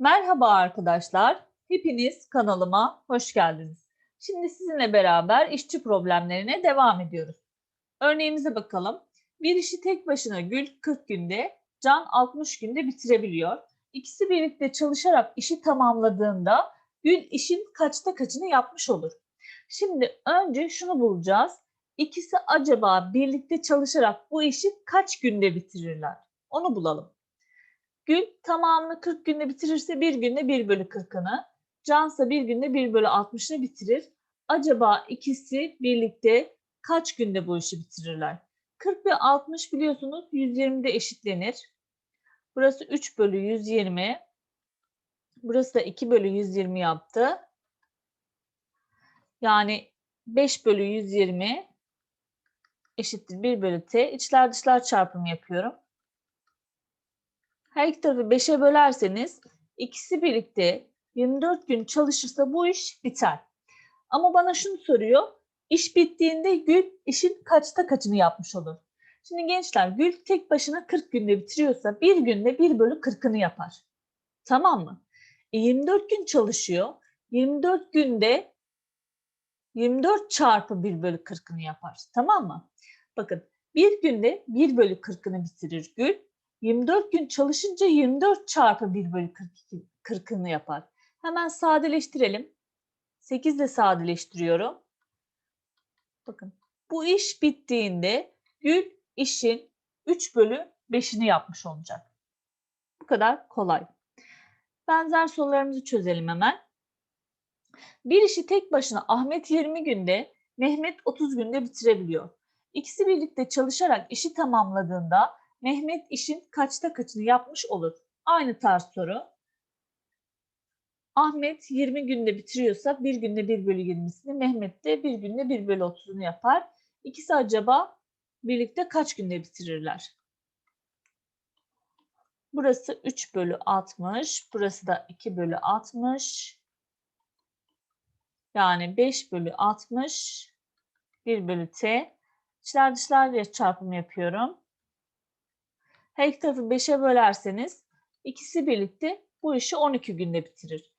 Merhaba arkadaşlar. Hepiniz kanalıma hoş geldiniz. Şimdi sizinle beraber işçi problemlerine devam ediyoruz. Örneğimize bakalım. Bir işi tek başına Gül 40 günde, Can 60 günde bitirebiliyor. İkisi birlikte çalışarak işi tamamladığında Gül işin kaçta kaçını yapmış olur. Şimdi önce şunu bulacağız. İkisi acaba birlikte çalışarak bu işi kaç günde bitirirler? Onu bulalım. Gül tamamını 40 günde bitirirse bir günde 1 bölü 40'ını, Cansa bir günde 1 bölü 60'ını bitirir. Acaba ikisi birlikte kaç günde bu işi bitirirler? 40 ve 60 biliyorsunuz 120'de eşitlenir. Burası 3 bölü 120. Burası da 2 bölü 120 yaptı. Yani 5 bölü 120 eşittir 1 bölü t. İçler dışlar çarpımı yapıyorum. Her iki tarafı 5'e bölerseniz ikisi birlikte 24 gün çalışırsa bu iş biter. Ama bana şunu soruyor. İş bittiğinde Gül işin kaçta kaçını yapmış olur? Şimdi gençler Gül tek başına 40 günde bitiriyorsa bir günde 1 bölü 40'ını yapar. Tamam mı? E 24 gün çalışıyor. 24 günde 24 çarpı 1 bölü 40'ını yapar. Tamam mı? Bakın bir günde 1 bölü 40'ını bitirir Gül. 24 gün çalışınca 24 çarpı 1 bölü 42, 40'ını yapar. Hemen sadeleştirelim. 8 ile sadeleştiriyorum. Bakın bu iş bittiğinde Gül işin 3 bölü 5'ini yapmış olacak. Bu kadar kolay. Benzer sorularımızı çözelim hemen. Bir işi tek başına Ahmet 20 günde, Mehmet 30 günde bitirebiliyor. İkisi birlikte çalışarak işi tamamladığında Mehmet işin kaçta kaçını yapmış olur? Aynı tarz soru. Ahmet 20 günde bitiriyorsa bir günde 1 bölü 20'sini, Mehmet de bir günde 1 bölü 30'unu yapar. İkisi acaba birlikte kaç günde bitirirler? Burası 3 bölü 60, burası da 2 bölü 60. Yani 5 bölü 60, 1 bölü t. İçler dışlar çarpımı yapıyorum. Her tarafı 5'e bölerseniz ikisi birlikte bu işi 12 günde bitirir.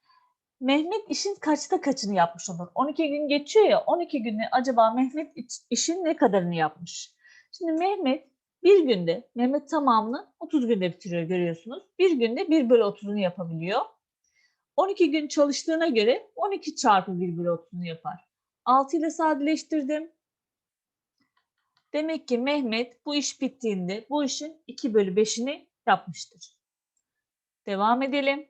Mehmet işin kaçta kaçını yapmış olur? 12 gün geçiyor ya 12 günde acaba Mehmet işin ne kadarını yapmış? Şimdi Mehmet bir günde, Mehmet tamamını 30 günde bitiriyor görüyorsunuz. Bir günde 1 bölü 30'unu yapabiliyor. 12 gün çalıştığına göre 12 çarpı 1 bölü 30'unu yapar. 6 ile sadeleştirdim. Demek ki Mehmet bu iş bittiğinde bu işin 2 bölü 5'ini yapmıştır. Devam edelim.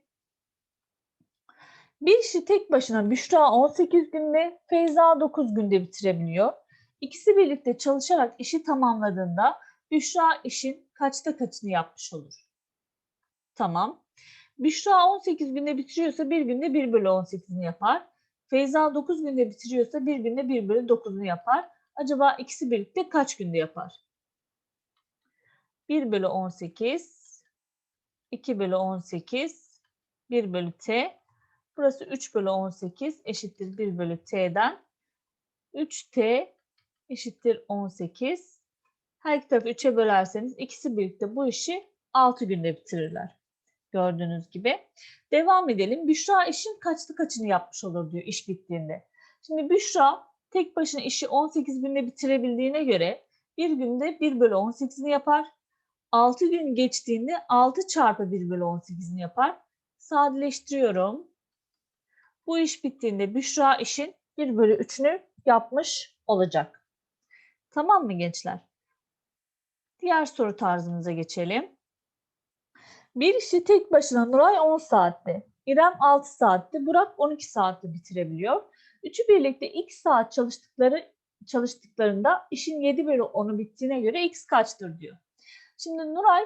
Bir işi tek başına Büşra 18 günde, Feyza 9 günde bitirebiliyor. İkisi birlikte çalışarak işi tamamladığında Büşra işin kaçta kaçını yapmış olur? Tamam. Büşra 18 günde bitiriyorsa bir günde 1 bölü 18'ini yapar. Feyza 9 günde bitiriyorsa bir günde 1 bölü 9'unu yapar. Acaba ikisi birlikte kaç günde yapar? 1 bölü 18, 2 bölü 18, 1 bölü t. Burası 3 bölü 18 eşittir 1 bölü t'den. 3t eşittir 18. Her iki tarafı 3'e bölerseniz ikisi birlikte bu işi 6 günde bitirirler. Gördüğünüz gibi. Devam edelim. Büşra işin kaçtı kaçını yapmış olur diyor iş bittiğinde. Şimdi Büşra tek başına işi 18 günde bitirebildiğine göre bir günde 1 bölü 18'ini yapar. 6 gün geçtiğinde 6 çarpı 1 bölü 18'ini yapar. Sadeleştiriyorum. Bu iş bittiğinde Büşra işin 1 bölü 3'ünü yapmış olacak. Tamam mı gençler? Diğer soru tarzımıza geçelim. Bir işi tek başına Nuray 10 saatte, İrem 6 saatte, Burak 12 saatte bitirebiliyor. Üçü birlikte x saat çalıştıkları çalıştıklarında işin 7 bölü 10'u bittiğine göre x kaçtır diyor. Şimdi Nuray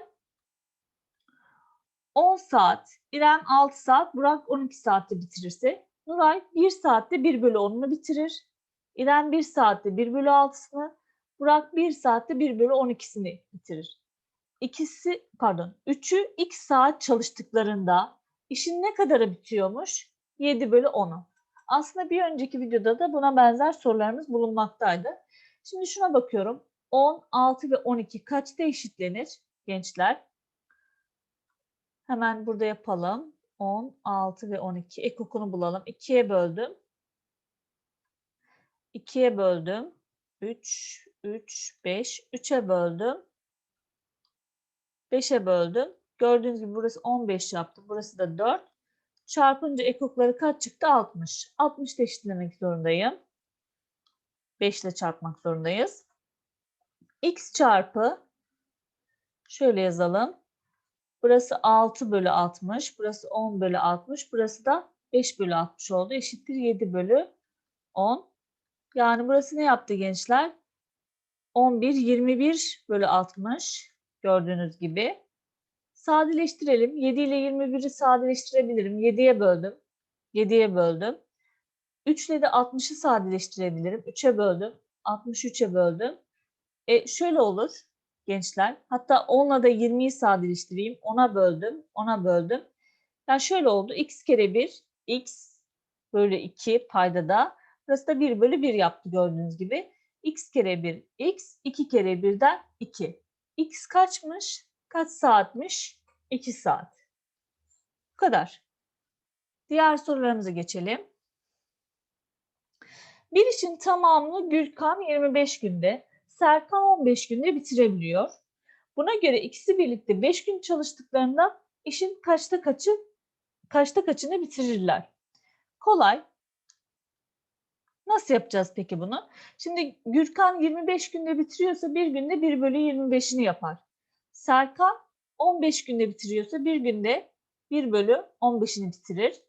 10 saat, İrem 6 saat, Burak 12 saatte bitirirse Nuray 1 saatte 1 bölü 10'unu bitirir. İrem 1 saatte 1 bölü 6'sını, Burak 1 saatte 1 bölü 12'sini bitirir. İkisi pardon üçü x saat çalıştıklarında işin ne kadarı bitiyormuş? 7 bölü 10'u. Aslında bir önceki videoda da buna benzer sorularımız bulunmaktaydı. Şimdi şuna bakıyorum. 10, 6 ve 12 kaçta eşitlenir gençler? Hemen burada yapalım. 10, 6 ve 12. Ekokunu bulalım. 2'ye böldüm. 2'ye böldüm. 3, 3, 5. 3'e böldüm. 5'e böldüm. Gördüğünüz gibi burası 15 yaptı. Burası da 4. Çarpınca ekokları kaç çıktı? 60. 60 da eşitlemek zorundayım. 5 ile çarpmak zorundayız. x çarpı şöyle yazalım. Burası 6 bölü 60. Burası 10 bölü 60. Burası da 5 bölü 60 oldu. Eşittir 7 bölü 10. Yani burası ne yaptı gençler? 11, 21 bölü 60 gördüğünüz gibi. Sadeleştirelim. 7 ile 21'i sadeleştirebilirim. 7'ye böldüm. 7'ye böldüm. 3 ile de 60'ı sadeleştirebilirim. 3'e böldüm. 63'e böldüm. E şöyle olur gençler. Hatta 10'la da 20'yi sadeleştireyim. 10'a böldüm. 10'a böldüm. Yani şöyle oldu. x kere 1 x bölü 2 paydada. Burası da 1 bölü 1 yaptı gördüğünüz gibi. x kere 1 x 2 kere 1'den 2. x kaçmış? Kaç saatmiş? 2 saat. Bu kadar. Diğer sorularımıza geçelim. Bir işin tamamını Gülkan 25 günde, Serkan 15 günde bitirebiliyor. Buna göre ikisi birlikte 5 gün çalıştıklarında işin kaçta kaçı kaçta kaçını bitirirler. Kolay. Nasıl yapacağız peki bunu? Şimdi Gürkan 25 günde bitiriyorsa bir günde 1 bölü 25'ini yapar. Serkan 15 günde bitiriyorsa bir günde 1 bölü 15'ini bitirir.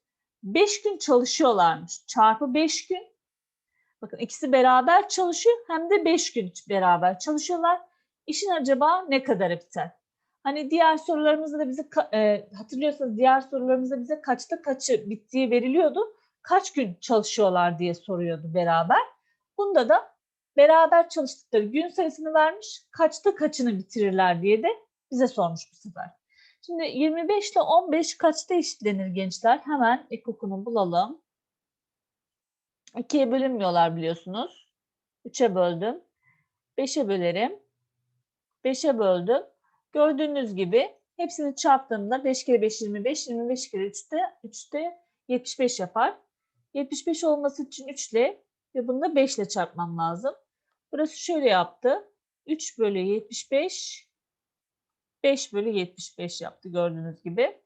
5 gün çalışıyorlarmış. Çarpı 5 gün. Bakın ikisi beraber çalışıyor hem de 5 gün beraber çalışıyorlar. İşin acaba ne kadar biter? Hani diğer sorularımızda da bize e, hatırlıyorsanız diğer sorularımızda bize kaçta kaçı bittiği veriliyordu. Kaç gün çalışıyorlar diye soruyordu beraber. Bunda da beraber çalıştıkları gün sayısını vermiş. Kaçta kaçını bitirirler diye de bize sormuş bu sefer. Şimdi 25 ile 15 kaçta eşitlenir gençler? Hemen ekokunu bulalım. 2'ye bölünmüyorlar biliyorsunuz. 3'e böldüm. 5'e bölerim. 5'e böldüm. Gördüğünüz gibi hepsini çarptığımda 5 kere 5 25, 25 kere 3'te 3'te 75 yapar. 75 olması için 3 ile ve bunu da 5 ile çarpmam lazım. Burası şöyle yaptı. 3 bölü 75 5 bölü 75 yaptı gördüğünüz gibi.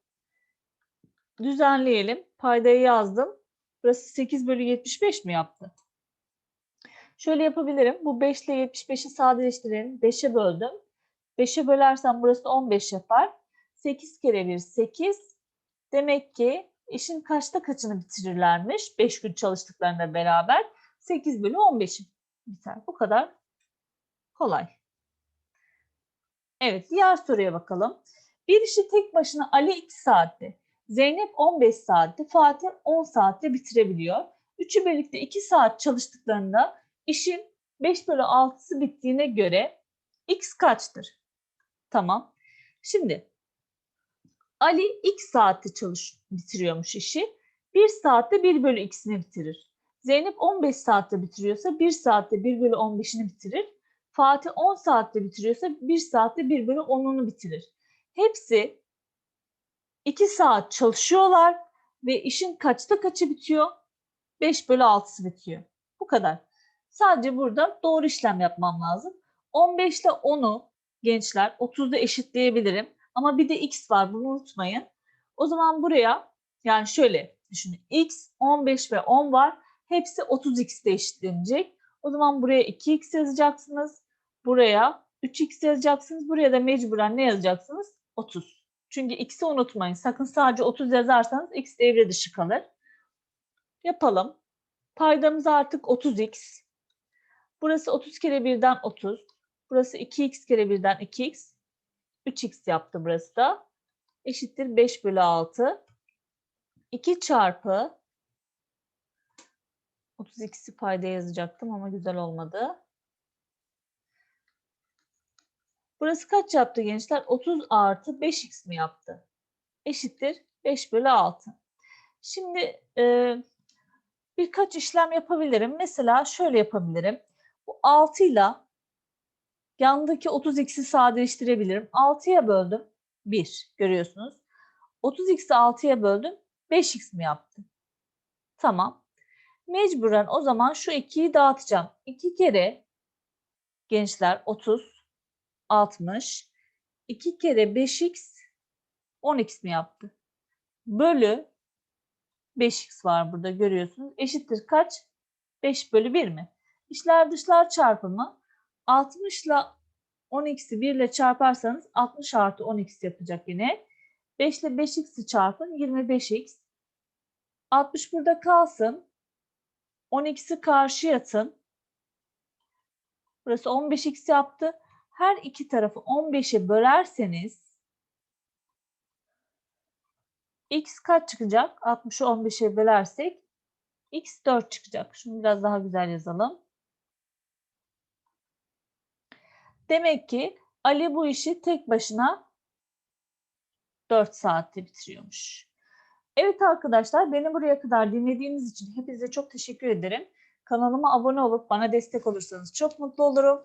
Düzenleyelim. Paydayı yazdım. Burası 8 bölü 75 mi yaptı? Şöyle yapabilirim. Bu 5 ile 75'i sadeleştirelim. 5'e böldüm. 5'e bölersem burası 15 yapar. 8 kere 1 8. Demek ki işin kaçta kaçını bitirirlermiş 5 gün çalıştıklarında beraber? 8 bölü 15 biter. Bu kadar kolay. Evet diğer soruya bakalım. Bir işi tek başına Ali 2 saatte, Zeynep 15 saatte, Fatih 10 saatte bitirebiliyor. Üçü birlikte 2 saat çalıştıklarında işin 5 bölü 6'sı bittiğine göre x kaçtır? Tamam. Şimdi Ali x saatte çalış bitiriyormuş işi. 1 saatte 1 bölü x'ini bitirir. Zeynep 15 saatte bitiriyorsa 1 saatte 1 bölü 15'ini bitirir. Fatih 10 saatte bitiriyorsa 1 saatte 1 bölü 10'unu bitirir. Hepsi 2 saat çalışıyorlar ve işin kaçta kaçı bitiyor? 5 bölü 6'sı bitiyor. Bu kadar. Sadece burada doğru işlem yapmam lazım. 15 ile 10'u gençler 30'da eşitleyebilirim. Ama bir de x var bunu unutmayın. O zaman buraya yani şöyle düşünün. x, 15 ve 10 var. Hepsi 30x'te eşitlenecek. O zaman buraya 2x yazacaksınız. Buraya 3x yazacaksınız. Buraya da mecburen ne yazacaksınız? 30. Çünkü x'i unutmayın. Sakın sadece 30 yazarsanız x devre dışı kalır. Yapalım. Paydamız artık 30x. Burası 30 kere 1'den 30. Burası 2x kere 1'den 2x. 3x yaptı burası da. Eşittir 5 bölü 6. 2 çarpı 30x'i payda yazacaktım ama güzel olmadı. Burası kaç yaptı gençler? 30 artı 5x mi yaptı? Eşittir 5 bölü 6. Şimdi e, birkaç işlem yapabilirim. Mesela şöyle yapabilirim. Bu 6 ile yandaki 30x'i sadeleştirebilirim. 6'ya böldüm. 1 görüyorsunuz. 30x'i 6'ya böldüm. 5x mi yaptı? Tamam. Mecburen o zaman şu 2'yi dağıtacağım. 2 kere gençler 30, 60. 2 kere 5x 10x mi yaptı? Bölü 5x var burada görüyorsunuz. Eşittir kaç? 5 bölü 1 mi? İçler dışlar çarpımı 60 ile 10x'i 1 ile çarparsanız 60 artı 10x yapacak yine. 5 ile 5x'i çarpın 25x. 60 burada kalsın. 10x'i karşıya atın. Burası 15x yaptı. Her iki tarafı 15'e bölerseniz x kaç çıkacak? 60'ı 15'e bölersek x 4 çıkacak. Şunu biraz daha güzel yazalım. Demek ki Ali bu işi tek başına 4 saatte bitiriyormuş. Evet arkadaşlar beni buraya kadar dinlediğiniz için hepinize çok teşekkür ederim. Kanalıma abone olup bana destek olursanız çok mutlu olurum.